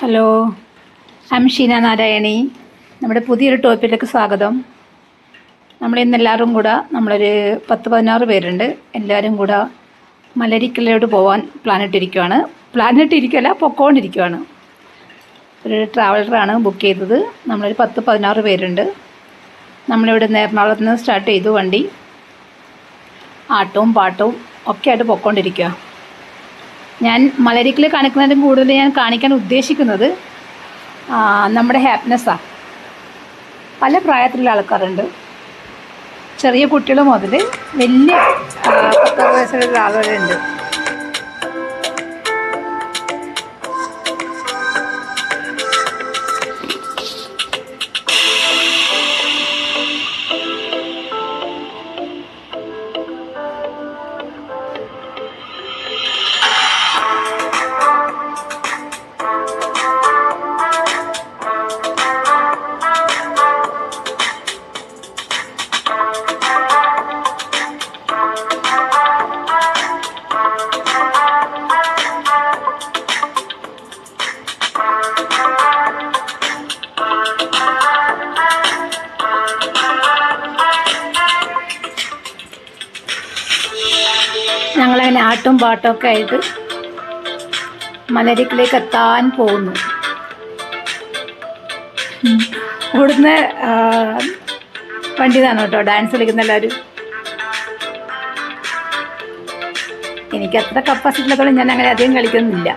Hello I Sheena Narayani നമ്മുടെ പുതിയൊരു ടോപ്പിലേക്ക് സ്വാഗതം. നമ്മൾ ഇന്ന് എല്ലാവരും കൂടെ നമ്മളൊരു പത്ത് പതിനാറ് പേരുണ്ട്. എല്ലാവരും കൂടെ മലരിക്കലോട്ട് പോകാൻ പ്ലാൻ ഇട്ടിരിക്കുകയല്ല പൊക്കോണ്ടിരിക്കുവാണ്. ഒരു ട്രാവലറാണ് ബുക്ക് ചെയ്തത്. നമ്മളൊരു പത്ത് പതിനാറ് പേരുണ്ട്. നമ്മളിവിടെ എറണാകുളത്ത് നിന്ന് സ്റ്റാർട്ട് ചെയ്തു വണ്ടി. ആട്ടവും പാട്ടവും ഒക്കെ ആയിട്ട് പൊക്കോണ്ടിരിക്കുക ഞാൻ മലരിക്കൽ കാണിക്കുന്നതിനും കൂടുതൽ ഞാൻ കാണിക്കാൻ ഉദ്ദേശിക്കുന്നത് നമ്മുടെ ഹാപ്പിനെസ്സാണ് പല പ്രായത്തിലുള്ള ആൾക്കാരുണ്ട്. ചെറിയ കുട്ടികൾ മുതൽ വലിയ പത്തറുപത് വയസ്സുള്ള ആളുകളുണ്ട് ഞങ്ങളങ്ങനെ ആട്ടും പാട്ടൊക്കെ ആയിട്ട് മലരിക്കിലേക്ക് എത്താൻ പോകുന്നു. ഇവിടുന്ന് വണ്ടിതാണ് കേട്ടോ ഡാൻസ് കളിക്കുന്ന എല്ലാവരും എനിക്ക് അത്ര കപ്പാസിറ്റി ഇല്ലാത്തതുകൊണ്ട് ഞാൻ അങ്ങനെ അധികം കളിക്കുന്നില്ല.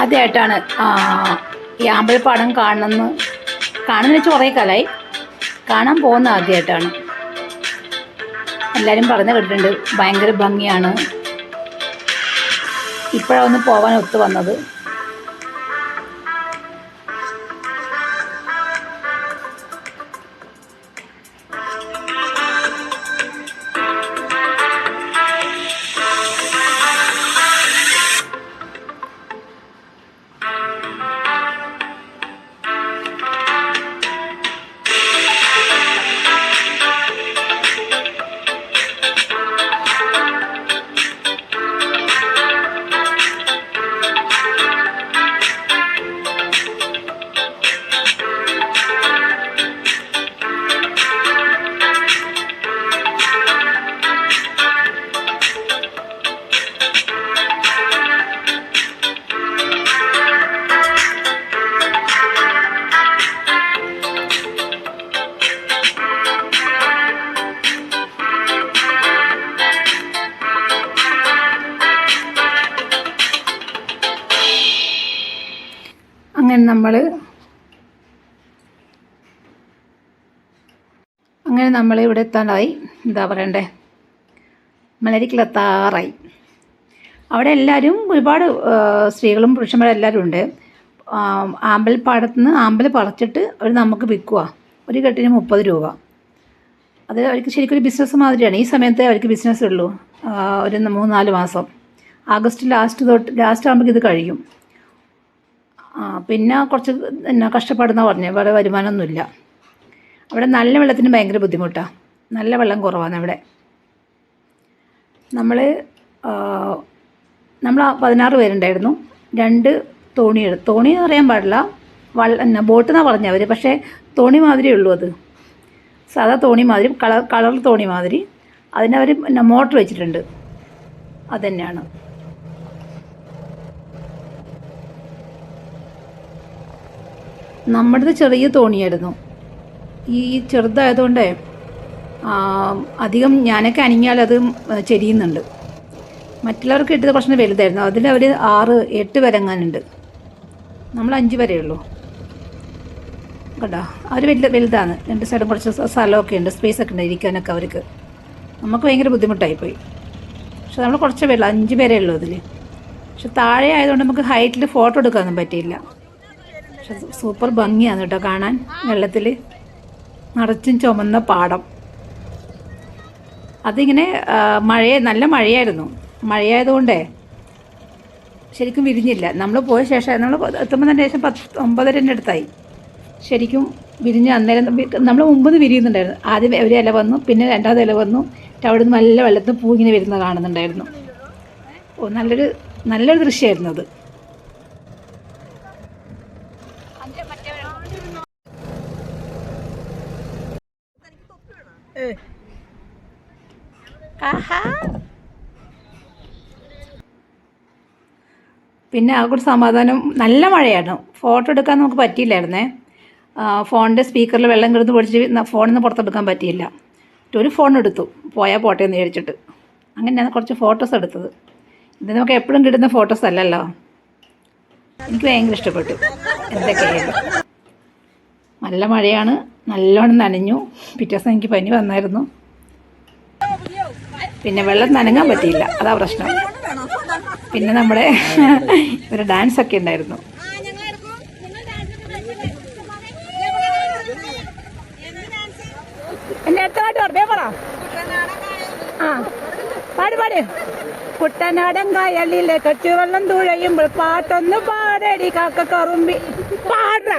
ആദ്യമായിട്ടാണ് ഈ അമ്പലപ്പാടം കാണുന്ന വെച്ച് കുറേ കലായി. കാണാൻ പോകുന്ന ആദ്യമായിട്ടാണ് എല്ലാവരും പറഞ്ഞു കേട്ടിട്ടുണ്ട്. ഭയങ്കര ഭംഗിയാണ്. ഇപ്പോഴാണ് ഒന്ന് പോകാൻ ഒത്തു വന്നത്. നമ്മൾ അങ്ങനെ നമ്മൾ ഇവിടെ എത്താനായി. എന്താ പറയണ്ടേ? മലരിക്കിലെത്താറായി. അവിടെ എല്ലാവരും ഒരുപാട് സ്ത്രീകളും പുരുഷന്മാരും എല്ലാവരും ഉണ്ട്. ആമ്പൽ ആമ്പൽപ്പാടത്ത് നിന്ന് ആമ്പൽ പറിച്ചിട്ട് അവർ നമുക്ക് വിൽക്കുക ഒരു കെട്ടിന് മുപ്പത് രൂപ. അത് അവർക്ക് ശരിക്കും ഒരു ബിസിനസ് മാതിരിയാണ്. ഈ സമയത്തെ അവർക്ക് ബിസിനസ് ഉള്ളൂ. ഒരു മൂന്ന് നാല് മാസം. ആഗസ്റ്റ് ലാസ്റ്റ് തൊട്ട് ലാസ്റ്റ് ആകുമ്പോൾ ഇത് കഴിയും. ആ, പിന്നെ കുറച്ച് എന്നാ കഷ്ടപ്പാടെന്നാണ് പറഞ്ഞത് വേറെ വരുമാനമൊന്നുമില്ല. അവിടെ നല്ല വെള്ളത്തിന് ഭയങ്കര ബുദ്ധിമുട്ടാണ് നല്ല വെള്ളം കുറവാണ് അവിടെ. നമ്മൾ നമ്മൾ പതിനാറ് പേരുണ്ടായിരുന്നു. രണ്ട് തോണി തോണി എന്ന് പറയാൻ പാടില്ല. വള്ള ബോട്ട് എന്നാണ് പറഞ്ഞവർ പക്ഷേ തോണി മാതിരിയേ ഉള്ളൂ അത്. സാധാ തോണി മാതിരി കളർ കളർ തോണി മാതിരി. അതിനവർ പിന്നെ മോട്ടർ വെച്ചിട്ടുണ്ട്. അതുതന്നെയാണ് നമ്മുടേത് ചെറിയ തോണിയായിരുന്നു. ഈ ചെറുതായതുകൊണ്ട് അധികം ഞാനൊക്കെ അനങ്ങിയാൽ അത് ചെരിയുന്നുണ്ട്. മറ്റുള്ളവർക്ക് ഇട്ടത് കുറച്ച് വലുതായിരുന്നു. അതിൽ അവർ ആറ് എട്ട് വരെ എങ്ങാനുണ്ട്. നമ്മൾ അഞ്ച് വരെ ഉള്ളൂ. കേട്ടോ അവർ വലുത് വലുതാണ്. രണ്ട് സൈഡും കുറച്ച് സ്ഥ- സ്ഥലമൊക്കെ ഉണ്ട്. സ്പേസ് ഒക്കെ ഉണ്ട് ഇരിക്കാനൊക്കെ അവർക്ക്. നമുക്ക് ഭയങ്കര ബുദ്ധിമുട്ടായിപ്പോയി. പക്ഷെ നമ്മൾ കുറച്ച് വെള്ളം അഞ്ച് പേരേ ഉള്ളൂ അതിൽ പക്ഷെ താഴെ ആയതുകൊണ്ട് നമുക്ക് ഹൈറ്റിൽ ഫോട്ടോ എടുക്കാനൊന്നും പറ്റിയില്ല. പക്ഷെ സൂപ്പർ ഭംഗിയാണ് കേട്ടോ കാണാൻ വെള്ളത്തിൽ നിറച്ചും ചുമന്ന പാടം. അതിങ്ങനെ മഴയെ നല്ല മഴയായിരുന്നു. മഴയായതുകൊണ്ടേ ശരിക്കും വിരിഞ്ഞില്ല. നമ്മൾ പോയ ശേഷം നമ്മൾ എത്തുമ്പോൾ തന്നെ ശേഷം പത്ത് ഒമ്പതരന്റെ അടുത്തായി. ശരിക്കും വിരിഞ്ഞ് അന്നേരം നമ്മൾ മുമ്പ് വിരിയുന്നുണ്ടായിരുന്നു. ആദ്യം ഒരു ഇല വന്നു പിന്നെ രണ്ടാമത് ഇല വന്നു. അവിടെ നിന്ന് നല്ല വെള്ളത്തിൽ പൂ ഇങ്ങനെ വരുന്നത് കാണുന്നുണ്ടായിരുന്നു. ഓ നല്ലൊരു നല്ലൊരു ദൃശ്യമായിരുന്നു അത്. പിന്നെ ആ കൂടി സമാധാനം നല്ല മഴയാണ് ഫോട്ടോ എടുക്കാൻ നമുക്ക് പറ്റിയില്ലായിരുന്നേ. ഫോണിന്റെ സ്പീക്കറിൽ വെള്ളം കിടന്ന് പൊടിച്ച് ഫോണിൽ നിന്ന് പുറത്തെടുക്കാൻ പറ്റിയില്ല. ഒരു ഫോൺ എടുത്തു. പോയാൽ പോട്ടെ എന്ന് വിചാരിച്ചിട്ട്. അങ്ങനെയാണ് കുറച്ച് ഫോട്ടോസ് എടുത്തത്. ഇത് നമുക്ക് എപ്പോഴും കിട്ടുന്ന ഫോട്ടോസ് അല്ലല്ലോ. എനിക്ക് ഭയങ്കര ഇഷ്ടപ്പെട്ടു. എന്തൊക്കെയായാലും. നല്ല മഴയാണ്. നല്ലോണം നനഞ്ഞു. പിറ്റേ ദിവസം എനിക്ക് പനി വന്നായിരുന്നു. പിന്നെ വെള്ളം നനങ്ങാൻ പറ്റിയില്ല. അതാ പ്രശ്നം. പിന്നെ നമ്മുടെ ഒരു ഡാൻസ് ഒക്കെ ഉണ്ടായിരുന്നു. കുട്ടനാടൻ കായലിലെ കച്ചുവെള്ളം തുഴയുമ്പോൾ പാട്ടൊന്ന് പാടടി കാക്ക കറുമ്പി. പാടാ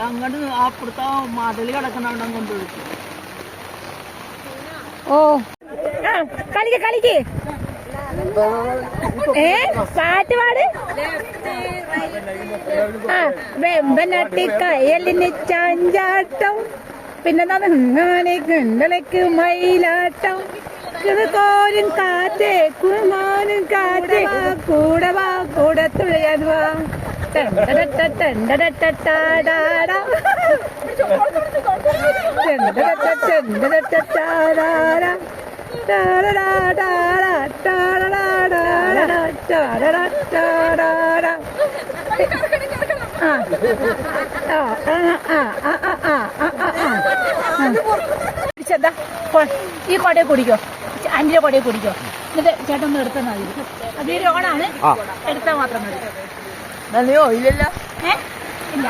അങ്ങോട്ട് അപ്പുറത്തെ മതിൽ കിടക്കണ കൊണ്ടുപോയി ഓ. കളിക്ക് കളിക്ക്. ഏ പാട്ട് പാട്. ആ ചാഞ്ചാട്ടം. പിന്നെന്താണ്? ഇങ്ങനെ കിണ്ടലയ്ക്ക് മയിലാട്ടം. കോരും കാറ്റേ കുമാനും കാറ്റേ. കൂടെ വാ കൂടെ തുഴയാൻ വാ. ഈ കൊടയെ കുടിക്കോ. അഞ്ചിലെ കൊടയെ കുടിക്കോ. എന്നിട്ട് ചേട്ടൻ ഒന്ന് എടുത്താൽ മതി എടുത്താൽ മാത്രം മതി. നന്ദിയോ ഇല്ലല്ലോ ഇല്ല.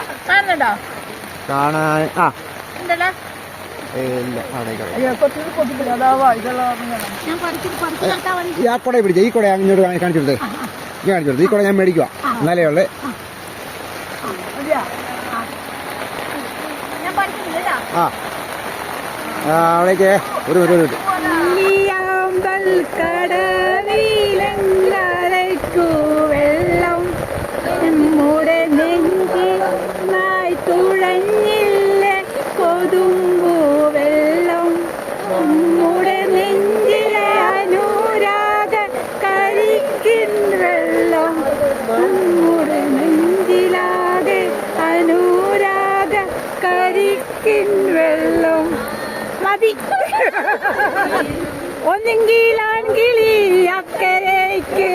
പിടിച്ച ഈ കുട ഇങ്ങോട്ട് കാണിച്ചു കൊടുത്ത് ഈ കാണിച്ചു കൊടുത്ത് ഈ കുട ഞാൻ മേടിക്കുക എന്നാലേ ഉള്ളേ. ആ. അവിടേക്ക്. ഒരു ഒരു ഒരു ഒന്നെങ്കിൽ ആൺകിളി അക്കരയ്ക്ക്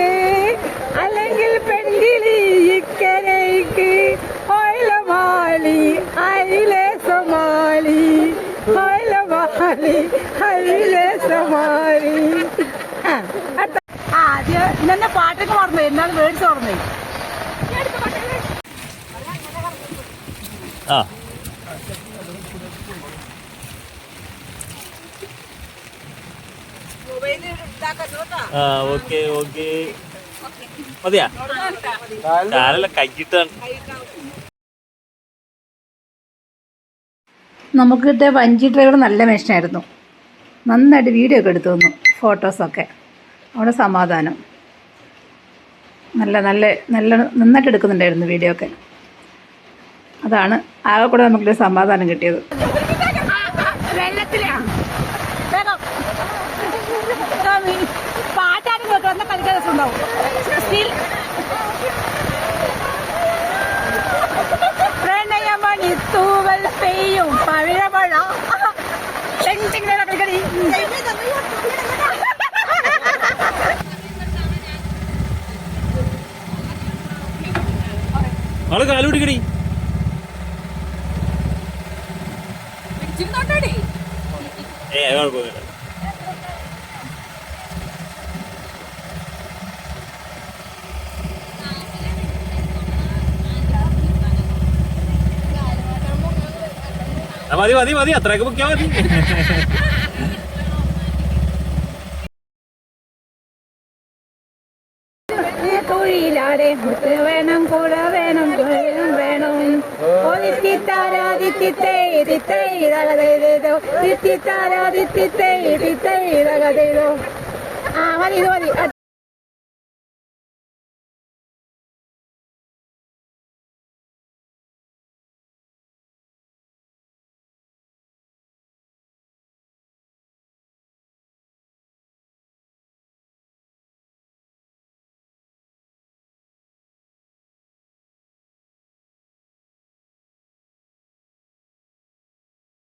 അല്ലെങ്കിൽ പെൺകിളി ഇക്കരയ്ക്ക്. ഓയില മാളി അയിലെ സമാളി ഓയില മാളി അയിലെ സമാളി ആദ്യം ഇന്നെ പാട്ടൊക്കെ ഓർമ്മ എന്നാൽ വേടിച്ച് ഓർമ്മ ആ. ആ ഓക്കെ ഓക്കെ. മതിയാ? ഞാനല്ല കൈയിട്ടാണ്. നമുക്ക് കിട്ടിയ വഞ്ചി ഡ്രൈവർ നല്ല മനുഷ്യനായിരുന്നു നന്നായിട്ട് വീഡിയോ ഒക്കെ എടുത്തു തന്നു ഫോട്ടോസൊക്കെ അവിടെ സമാധാനം. നല്ല നല്ല നല്ല നന്നായിട്ട് എടുക്കുന്നുണ്ടായിരുന്നു വീഡിയോ ഒക്കെ. അതാണ് ആകെ കൂടെ നമുക്കൊരു സമാധാനം കിട്ടിയത്. ഉണ്ടാവും. സ്റ്റിൽ പ്രണയമണി തൂവൽ പെയ്യും പഴമഴ കളിക്കടി. ആൾ കാലുപിടിക്കടി ഏ കുഴപ്പമില്ല മതി മതി മതി. അത്രയൊക്കെ പൊക്കിയാ മതി. തൊഴിലാടെ മുത്ത് വേണം കൂട വേണം തൊഴിലും വേണം. ആ മതി ഇത് മതി.